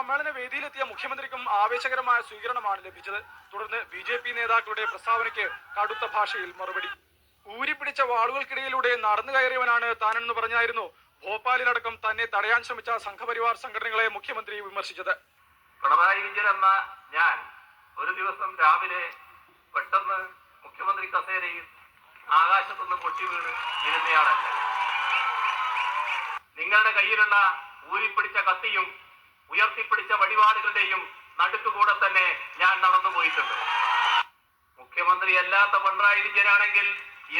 സമ്മേളന വേദിയിലെത്തിയ മുഖ്യമന്ത്രിക്കും ആവേശകരമായ സ്വീകരണമാണ് ലഭിച്ചത്. തുടർന്ന് ബി ജെ പി നേതാക്കളുടെ പ്രസ്താവനയ്ക്ക് കടുത്ത ഭാഷയിൽ മറുപടി. ഊരിപ്പിടിച്ച വാളുകൾക്കിടയിലൂടെ നടന്നു കയറിയവനാണ് താനെന്ന് പറഞ്ഞായിരുന്നു. ഭോപ്പാലിലടക്കം തന്നെ തടയാൻ ശ്രമിച്ച സംഘപരിവാർ സംഘടനകളെ മുഖ്യമന്ത്രി വിമർശിച്ചത്. പിണറായി വിജയൻ എന്ന ഞാൻ ഒരു ദിവസം രാവിലെ പെട്ടെന്ന് മുഖ്യമന്ത്രി കസേരയിൽ ആകാശത്തുനിന്ന് പൊട്ടി വീണ് ഇരുന്നയാളല്ല. നിങ്ങളുടെ കയ്യിലുള്ള ഊരിപ്പിടിച്ച കത്തിയും ഉയർത്തിപ്പിടിച്ച വഴിപാടുകളുടെയും നടുക്കുകൂടെ തന്നെ ഞാൻ നടന്നു പോയിട്ടുണ്ട്. മുഖ്യമന്ത്രി അല്ലാത്ത പിണറായി വിജയനാണെങ്കിൽ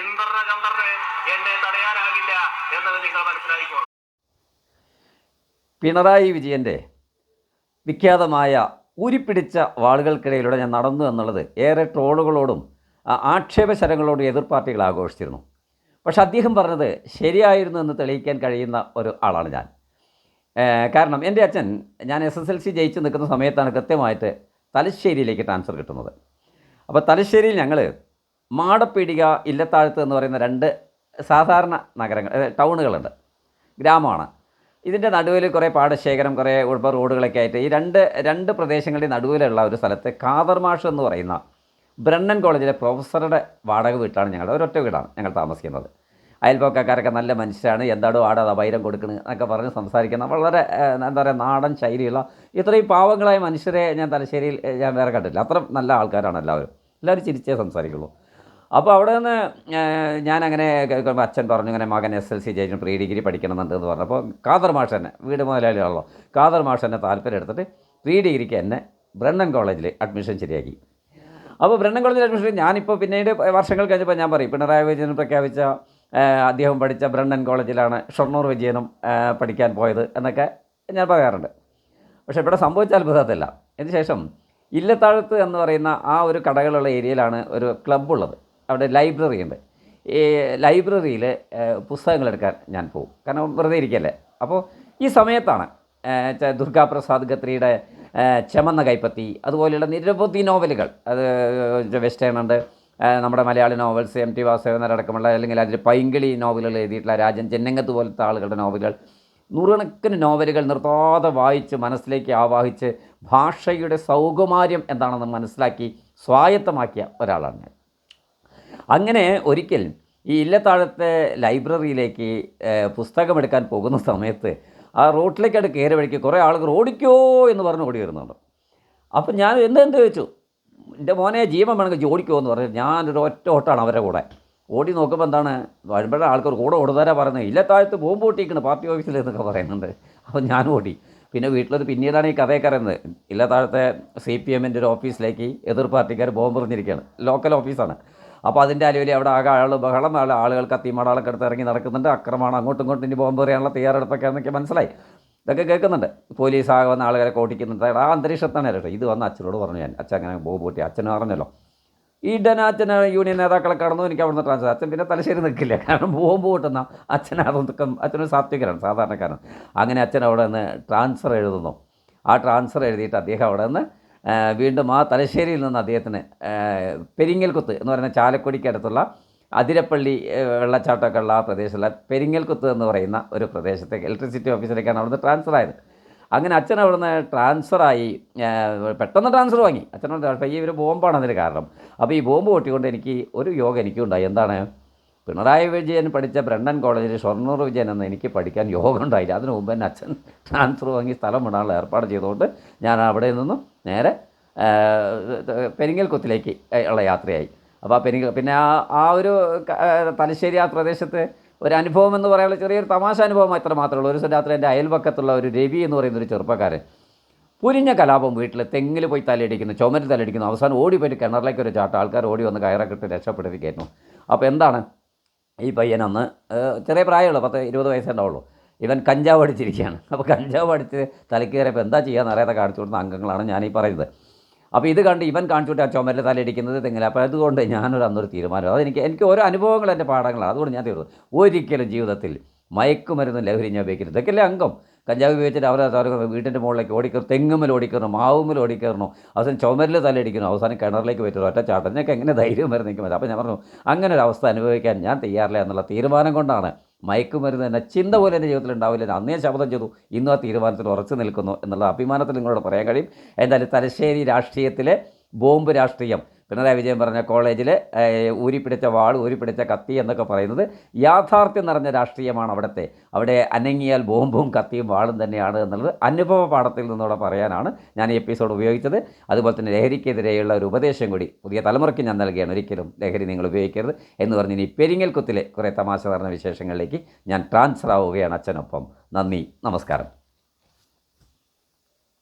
ഇന്ദ്രന എന്നെ തടയാനാകില്ല എന്നത് നിങ്ങൾ മനസ്സിലാക്കിക്കോളൂ. പിണറായി വിജയന്റെ വിഖ്യാതമായ ഊരിപ്പിടിച്ച വാളുകൾക്കിടയിലൂടെ ഞാൻ നടന്നു എന്നുള്ളത് ഏറെ ട്രോളുകളോടും ആക്ഷേപശരങ്ങളോടും എതിർ പാർട്ടികൾ ആഘോഷിച്ചിരുന്നു. പക്ഷെ അദ്ദേഹം പറഞ്ഞത് ശരിയായിരുന്നു എന്ന് തെളിയിക്കാൻ കഴിയുന്ന ഒരു ആളാണ് ഞാൻ. കാരണം എന്റെ അച്ഛൻ ഞാൻ എസ് എസ് എൽ സി ജയിച്ച് നിൽക്കുന്ന സമയത്താണ് കൃത്യമായിട്ട് തലശ്ശേരിയിലേക്ക് ട്രാൻസ്ഫർ കിട്ടുന്നത്. അപ്പോൾ തലശ്ശേരിയിൽ ഞങ്ങൾ മാടപ്പീടിക ഇല്ലത്താഴത്ത് എന്ന് പറയുന്ന രണ്ട് സാധാരണ നഗരങ്ങൾ ടൗണുകളുണ്ട്. ഗ്രാമമാണ്. ഇതിന്റെ നടുവിൽ കുറേ പാടശേഖരം കുറേ ഉൾപ്പ റോഡുകളൊക്കെ ആയിട്ട് ഈ രണ്ട് രണ്ട് പ്രദേശങ്ങളുടെ നടുവിലുള്ള ഒരു സ്ഥലത്ത് കാതർമാഷ് എന്ന് പറയുന്ന ബ്രണ്ണൻ കോളേജിലെ പ്രൊഫസറുടെ വാടക വീട്ടാണ് ഞങ്ങളുടെ ഒരൊറ്റ വീടാണ് ഞങ്ങൾ താമസിക്കുന്നത്. അയൽപ്പക്കക്കാരൊക്കെ നല്ല മനുഷ്യരാണ് എന്താടോ ആടെ വൈരം കൊടുക്കുന്നത് എന്നൊക്കെ പറഞ്ഞ് സംസാരിക്കുന്ന വളരെ എന്താ പറയുക നാടൻ ശൈലിയുള്ള ഇത്രയും പാവങ്ങളായ മനുഷ്യരെ ഞാൻ തലശ്ശേരിയിൽ ഞാൻ വേറെ കണ്ടില്ല അത്ര നല്ല ആൾക്കാരാണ് എല്ലാവരും. എല്ലാവരും ചിരിച്ചേ സംസാരിക്കുള്ളൂ. അപ്പോൾ അവിടെ നിന്ന് ഞാനങ്ങനെ അച്ഛൻ പറഞ്ഞു ഇങ്ങനെ മകൻ എസ് എൽ സി ജയിച്ചു പ്രീ ഡിഗ്രി പഠിക്കണമെന്നുണ്ട് എന്ന് പറഞ്ഞപ്പോൾ കാദർ മാഷ് തന്നെ വീട് മുതലാളിയാണല്ലോ കാദർ മാഷ് തന്നെ താല്പര്യം എടുത്തിട്ട് പ്രീ ഡിഗ്രിക്ക് എന്നെ ബ്രണ്ണൻ കോളേജിൽ അഡ്മിഷൻ ശരിയാക്കി. അപ്പോൾ ബ്രണ്ണൻ കോളേജിൽ അഡ്മിഷൻ ഞാനിപ്പോൾ പിന്നീട് വർഷങ്ങൾ കഴിഞ്ഞപ്പോൾ ഞാൻ പറയും പിണറായി വിജയൻ പ്രഖ്യാപിച്ച അദ്ദേഹം പഠിച്ച ബ്രണ്ടൻ കോളേജിലാണ് ഷൊർണൂർ വിജയനും പഠിക്കാൻ പോയത് എന്നൊക്കെ ഞാൻ പറയാറുണ്ട്. പക്ഷേ ഇവിടെ സംഭവിച്ച അത്ഭുതത്തില്ല. അതിനുശേഷം ഇല്ലത്താഴത്ത് എന്ന് പറയുന്ന ആ ഒരു കടകളുള്ള ഏരിയയിലാണ് ഒരു ക്ലബ്ബുള്ളത്. അവിടെ ലൈബ്രറി ഉണ്ട്. ഈ ലൈബ്രറിയിൽ പുസ്തകങ്ങൾ എടുക്കാൻ ഞാൻ പോകും. കാരണം വെറുതെ ഇരിക്കല്ലേ? അപ്പോൾ ഈ സമയത്താണ് ദുർഗാപ്രസാദ് ഖത്രിയുടെ ചമന്ന കൈപ്പത്തി അതുപോലെയുള്ള നിരവധി നോവലുകൾ. അത് വെസ്റ്റേൺ ഉണ്ട്. നമ്മുടെ മലയാളി നോവൽസ് എം ടി വാസുദേവനടക്കമുള്ള അല്ലെങ്കിൽ അതിൽ പൈങ്കിളി നോവലുകൾ എഴുതിയിട്ടുള്ള രാജൻ ചെന്നങ്കത്ത് പോലത്തെ ആളുകളുടെ നോവലുകൾ നൂറുകണക്കിന് നോവലുകൾ നിർത്താതെ വായിച്ച് മനസ്സിലേക്ക് ആവാഹിച്ച് ഭാഷയുടെ സൗകുമാര്യം എന്താണെന്ന് മനസ്സിലാക്കി സ്വായത്തമാക്കിയ ഒരാളാണ് അങ്ങനെ ഒരിക്കൽ ഈ ഇല്ലത്താഴത്തെ ലൈബ്രറിയിലേക്ക് പുസ്തകമെടുക്കാൻ പോകുന്ന സമയത്ത് ആ റോട്ടിലേക്കായിട്ട് കയറി വഴിക്ക് കുറേ ആളുകൾ ഓടിക്കോ എന്ന് പറഞ്ഞ് ഓടി വരുന്നുണ്ട്. അപ്പം ഞാൻ എന്തെന്ത് ചോദിച്ചു? എന്റെ മോനെ ജീവൻ വേണമെങ്കിൽ ജോലിക്ക് എന്ന് പറഞ്ഞു ഞാനൊരു ഒറ്റ ഓട്ടാണ് അവരുടെ കൂടെ. ഓടി നോക്കുമ്പോൾ എന്താണ്? വരുമ്പോഴേ ആൾക്കാർ കൂടെ ഓടുതാരാ പറയുന്നത്. ഇല്ല താഴത്ത് ബോംബ് പൊട്ടിക്കണം പാർട്ടി ഓഫീസിൽ എന്നൊക്കെ പറയുന്നുണ്ട്. അപ്പോൾ ഞാൻ ഓടി. പിന്നെ വീട്ടിലത് പിന്നീടാണ് ഈ കഥയൊക്കെ അറിയുന്നത് ഇല്ല താഴത്തെ സി പി എമ്മിന്റെ ഒരു ഓഫീസിലേക്ക് എതിർ പാർട്ടിക്കാർ ബോംബ് എറിഞ്ഞിരിക്കുകയാണ്. ലോക്കൽ ഓഫീസാണ്. അപ്പോൾ അതിന്റെ അലുവിൽ അവിടെ ആകെ ആൾ ബഹളം ആൾ ആളുകൾ കത്തിമാടാളൊക്കെ എടുത്ത് ഇറങ്ങി നടക്കുന്നുണ്ട്. അക്രമമാണ് അങ്ങോട്ടും ഇങ്ങോട്ടും ഇനി ബോംബ് എറിയാനുള്ള തയ്യാറെടുപ്പൊക്കെ എന്നൊക്കെ മനസ്സിലായി. ഇതൊക്കെ കേൾക്കുന്നുണ്ട്. പോലീസ് ആകെ വന്ന ആളുകളെ ഓടിക്കുന്നുണ്ട് ആ അന്തരീക്ഷത്താണ് കേട്ടോ ഇത് വന്ന് അച്ഛനോട് പറഞ്ഞു ഞാൻ. അച്ഛൻ അങ്ങനെ ബോബ് പൊട്ടി. അച്ഛനും പറഞ്ഞല്ലോ. ഈ അച്ഛൻ യൂണിയൻ നേതാക്കളെ കടന്നു എനിക്ക് അവിടുന്ന് ട്രാൻസ്ഫർ. അച്ഛൻ പിന്നെ തലശ്ശേരി നിൽക്കില്ല. കാരണം ബോംബ് പൊട്ടുന്ന അച്ഛൻ അതൊക്കെ അച്ഛനൊരു സാത്വികരാണ് സാധാരണക്കാരൻ. അങ്ങനെ അച്ഛൻ അവിടെ നിന്ന് ട്രാൻസ്ഫർ എഴുതുന്നു. ആ ട്രാൻസ്ഫർ എഴുതിയിട്ട് അദ്ദേഹം അവിടെ നിന്ന് വീണ്ടും ആ തലശ്ശേരിയിൽ നിന്ന് അദ്ദേഹത്തിന് പെരിങ്ങൽക്കുത്ത് എന്ന് പറയുന്ന ചാലക്കുടിക്ക് അടുത്തുള്ള അതിരപ്പള്ളി വെള്ളച്ചാട്ടമൊക്കെ ഉള്ള ആ പ്രദേശത്തുള്ള പെരിങ്ങൽകുത്ത് എന്ന് പറയുന്ന ഒരു പ്രദേശത്തേക്ക് ഇലക്ട്രിസിറ്റി ഓഫീസിലേക്കാണ് അവിടുന്ന് ട്രാൻസ്ഫർ ആയത്. അങ്ങനെ അച്ഛൻ അവിടുന്ന് ട്രാൻസ്ഫറായി പെട്ടെന്ന് ട്രാൻസ്ഫർ വാങ്ങി. അച്ഛനോട് അപ്പോൾ ഈ ഒരു ബോംബാണ് അതിന് കാരണം. അപ്പോൾ ഈ ബോംബ് പൊട്ടിക്കൊണ്ട് എനിക്ക് ഒരു യോഗ എനിക്കുണ്ടായി എന്താണ്? പിണറായി വിജയൻ പഠിച്ച ബ്രണ്ടൻ കോളേജിൽ ഷൊർണൂർ വിജയൻ എന്ന് എനിക്ക് പഠിക്കാൻ യോഗം ഉണ്ടായില്ല. അതിനു മുമ്പ് തന്നെ അച്ഛൻ ട്രാൻസ്ഫർ വാങ്ങി സ്ഥലം വിടാനുള്ള ഏർപ്പാട് ചെയ്തുകൊണ്ട് ഞാൻ അവിടെ നിന്നും നേരെ പെരിങ്ങൽക്കുത്തിലേക്ക് ഉള്ള യാത്രയായി. അപ്പോൾ ആ പെരിങ്ങൽ പിന്നെ ആ ആ ഒരു തലശ്ശേരി ആ പ്രദേശത്ത് ഒരു അനുഭവം എന്ന് പറയാനുള്ള ചെറിയൊരു തമാശ അനുഭവം അത്ര മാത്രമേ ഉള്ളൂ. ഒരു ദിവസം രാത്രി എന്റെ അയൽപക്കത്തുള്ള ഒരു രവി എന്ന് പറയുന്ന ഒരു ചെറുപ്പക്കാരൻ പുരിഞ്ഞ കലാപം വീട്ടിൽ തെങ്ങിൽ പോയി തലയടിക്കുന്നു ചുമരിൽ തലയടിക്കുന്നു. അവസാനം ഓടി പോയിട്ട് കിണറിലേക്ക് ഒരു ചാട്ട ആൾക്കാർ ഓടി വന്ന് കയറൊക്കെ ഇട്ട് രക്ഷപ്പെടുത്തിക്കായിരുന്നു അപ്പോൾ എന്താണ്? ഈ പയ്യൻ അന്ന് ചെറിയ പ്രായമുള്ളൂ പത്ത് ഇരുപത് വയസ്സേ ഉണ്ടാവുള്ളൂ. ഇവൻ കഞ്ചാവ് അടിച്ചിരിക്കുകയാണ്. അപ്പോൾ കഞ്ചാവ് അടിച്ച് തലയ്ക്ക് കയറിയപ്പോൾ എന്താ ചെയ്യാന്ന് അറിയാതെ കാണിച്ചു കൊടുത്ത അംഗങ്ങളാണ് ഞാൻ ഈ പറയുന്നത്. അപ്പോൾ ഇത് കണ്ട് ഇവൻ കാണിച്ചുകൊണ്ട് ആ ചുമരിൽ തലയിടിക്കുന്നത് തെങ്ങില്ല അപ്പോൾ അതുകൊണ്ട് ഞാനൊരു അന്നൊരു തീരുമാനം. അതെനിക്ക് എനിക്ക് എനിക്ക് ഓരോ അനുഭവങ്ങൾ എന്റെ പാഠങ്ങളാണ് അതുകൊണ്ട് ഞാൻ തീർന്നു. ഒരിക്കലും ജീവിതത്തിൽ മയക്കുമരുന്ന് ലഹരി ഞാൻ ഉപയോഗിക്കരുത്. ഇതൊക്കെയല്ലേ അംഗം? കഞ്ചാവ് ഉപയോഗിച്ചിട്ട് അവരെ അവരെ വീട്ടിന്റെ മുകളിലേക്ക് ഓടിക്കയറും തെങ്ങുമ്മൽ ഓടിക്കയറണം മാവുമ്മൽ ഓടിക്കയറണം അവസാനം ചുമരിൽ തലയിടിക്കണം അവസാനം കിണറിലേക്ക് പറ്റും ഒറ്റ ചാട്ടം. ഞങ്ങൾക്ക് എങ്ങനെ ധൈര്യം വരുന്ന എനിക്ക് മതി അപ്പോൾ ഞാൻ പറഞ്ഞു അങ്ങനെ ഒരു അവസ്ഥ അനുഭവിക്കാൻ ഞാൻ തയ്യാറില്ല എന്നുള്ള തീരുമാനം കൊണ്ടാണ് മയക്കുമരുന്ന് തന്നെ ചിന്ത പോലെ എന്റെ ജീവിതത്തിൽ ഉണ്ടാവില്ല. അന്നേ ശബ്ദം ചെയ്തു. ഇന്നും ആ തീരുമാനത്തിൽ ഉറച്ചു നിൽക്കുന്നു എന്നുള്ള അഭിമാനത്തിൽ നിങ്ങളോട് പറയാൻ കഴിയും. എന്തായാലും തലശ്ശേരി രാഷ്ട്രീയത്തിലെ ബോംബ് രാഷ്ട്രീയം പിണറായി വിജയൻ പറഞ്ഞ കോളേജിൽ ഊരിപ്പിടിച്ച വാൾ ഊരിപ്പിടിച്ച കത്തി എന്നൊക്കെ പറയുന്നത് യാഥാർത്ഥ്യം നിറഞ്ഞ രാഷ്ട്രീയമാണ് അവിടുത്തെ. അവിടെ അനങ്ങിയാൽ ബോംബും കത്തിയും വാളും തന്നെയാണ് എന്നുള്ളത് അനുഭവ പാഠത്തിൽ നിന്നൂടെ പറയാനാണ് ഞാൻ ഈ എപ്പിസോഡ് ഉപയോഗിച്ചത്. അതുപോലെ തന്നെ ലഹരിക്കെതിരെയുള്ള ഒരു ഉപദേശം കൂടി പുതിയ തലമുറയ്ക്ക് ഞാൻ നൽകുകയാണ് ഒരിക്കലും ലഹരി നിങ്ങൾ ഉപയോഗിക്കരുത് എന്ന് പറഞ്ഞ് ഇനി പെരിങ്ങൽ കുത്തിലെ കുറേ തമാശ നിറഞ്ഞ വിശേഷങ്ങളിലേക്ക് ഞാൻ ട്രാൻസ്ഫർ ആവുകയാണ് അച്ഛനൊപ്പം. നന്ദി നമസ്കാരം.